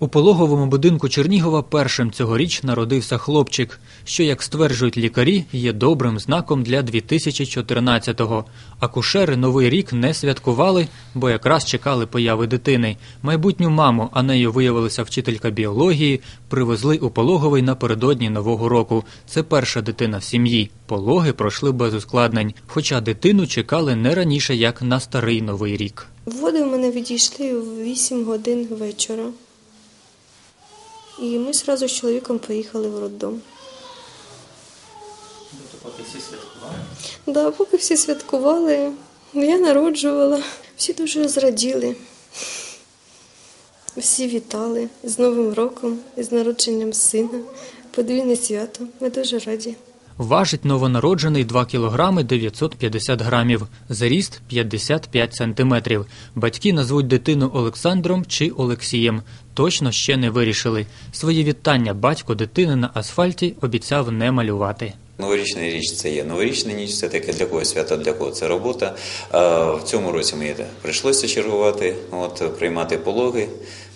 У пологовому будинку Чернігова першим цьогоріч народився хлопчик, що, як стверджують лікарі, є добрим знаком для 2014-го. Акушери новий рік не святкували, бо якраз чекали появи дитини. Майбутню маму, а нею виявилася вчителька біології, привезли у пологовий напередодні нового року. Це перша дитина в сім'ї. Пологи пройшли без ускладнень, хоча дитину чекали не раніше, як на старий новий рік. Води в мене відійшли в 8 годин вечора. І ми одразу з чоловіком поїхали в роддом. Да, поки всі святкували, я народжувала. Всі дуже зраділи. Всі вітали з Новим роком, з народженням сина, подвійне свято. Ми дуже раді. Важить новонароджений 2 кілограми 950 грамів, заріст 55 сантиметрів. Батьки назвуть дитину Олександром чи Олексієм. Точно ще не вирішили. Свої вітання батько дитини на асфальті обіцяв не малювати. Новорічна річ це є новорічна ніч, це таке для когось свято, для кого це робота. Е, В цьому році мені прийшлося чергувати, от, приймати пологи.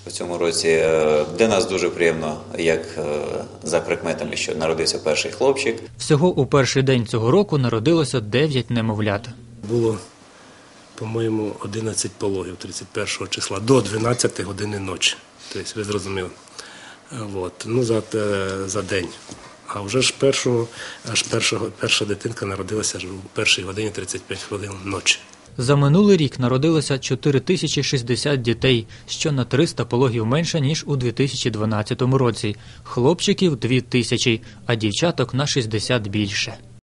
В цьому році Е, для нас дуже приємно, як е, за прикметами, що народився перший хлопчик. Всього у перший день цього року народилося 9 немовлят. Було, по-моєму, 11 пологів 31 числа до 12 години ночі. Тобто, ви зрозуміли. От. Ну, за, за день. А вже ж першого, аж першого, перша дитинка народилася аж у першій годині 35 хвилин ночі. За минулий рік народилося 4060 дітей, що на 300 пологів менше, ніж у 2012 році. Хлопчиків – 2000, а дівчаток на 60 більше.